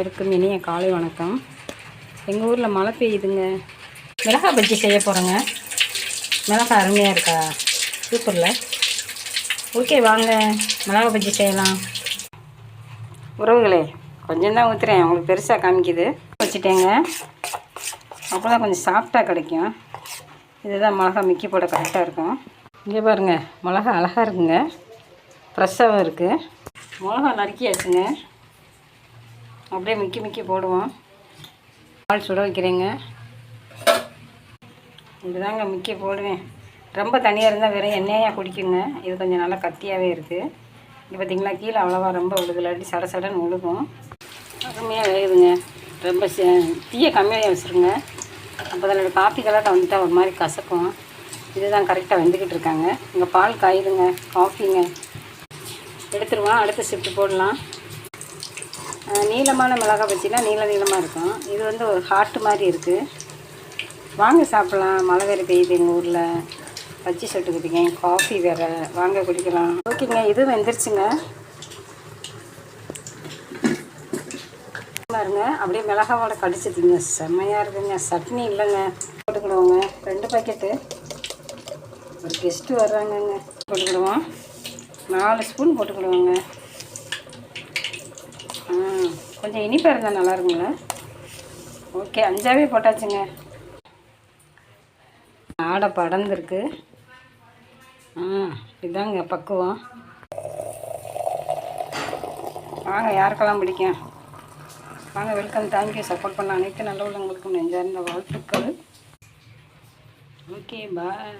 இருக்கும் இனிய காலை வணக்கம். எங்கள் ஊரில் மழை பெய்யுதுங்க. மிளகாய் பஜ்ஜி செய்ய போகிறோங்க மிளகாய் அருமையாக இருக்கா? சூப்பரில். ஓகே வாங்க. மிளகாய் பஜ்ஜி செய்யலாம். உறவுகளே கொஞ்சம் தான் ஊற்றுறேன் உங்களுக்கு பெருசாக காமிக்குது. வச்சுட்டேங்க. அப்போ தான் கொஞ்சம் சாஃப்டாக கிடைக்கும். இதுதான் மிளகா மிக்கி போட கரெக்டாக இருக்கும். இங்கே பாருங்கள் மிளகா அழகாக இருக்குங்க. ஃப்ரெஷ்ஷாகவும் இருக்குது மிளகா நறுக்கியாச்சுங்க. அப்படியே மிக்கி மிக்கி போடுவோம். பால் சுட வைக்கிறேங்க. இதுதாங்க மிக்கி போடுவேன். ரொம்ப தனியாக இருந்தால் வெறும் எண்ணெயாக குடிக்குங்க. இது கொஞ்சம் நல்லா கத்தியாகவே இருக்குது இது பார்த்திங்களா கீழே அவ்வளோவா ரொம்ப விழுகலாட்டி சட சடன்னு விழுகும். அருமையாக வேகுதுங்க. ரொம்ப ச- தீயை கம்மியாக வச்சுருங்க. அப்போ தான் காஃபி கலரில் வந்துட்டா ஒரு மாதிரி கசக்கும். இதுதான் கரெக்டாக வெந்துக்கிட்டு இருக்காங்க. இங்கே பால் காயுதுங்க. காஃபிங்க எடுத்துருவோம். அடுத்த ஷிஃப்ட் போடலாம். நீளமான மிளகாய் பச்சினா நீள நீளமாக இருக்கும். இது வந்து ஒரு ஹார்ட் மாதிரி இருக்குது வாங்க சாப்பிட்லாம். மழை வேறு பெய்யுது எங்கள் ஊரில். பஜ்ஜி சுட்டுக்கிட்டீங்க காஃபி வேறு. வாங்க குடிக்கலாம். ஓகேங்க இது வெந்துருச்சுங்க. பாருங்க அப்படியே மிளகாவோட கடிச்சதுங்க செம்மையாக இருக்குங்க. சட்னி இல்லைங்க. போட்டுக்கிடுவோங்க. ரெண்டு பாக்கெட்டு ஒரு கெஸ்ட்டு வர்றாங்கங்க. போட்டுக்கிடுவோம். நாலு ஸ்பூன் போட்டுக்கிடுவோங்க. கொஞ்சம் இனிப்பாக இருந்தால் நல்லா இருக்குங்களா ஓகே அஞ்சாவே போட்டாச்சுங்க. ஆடை படர்ந்துருக்கு. ஆ இதாங்க பக்குவம். வாங்க யாருக்கெல்லாம் பிடிக்கும்? வாங்க வெல்கம் தேங்க்யூ சப்போர்ட் பண்ண அனைத்து நல்ல உள்ளவங்களுக்கும் நெஞ்சார்ந்த வாழ்த்துக்கள். Okay bye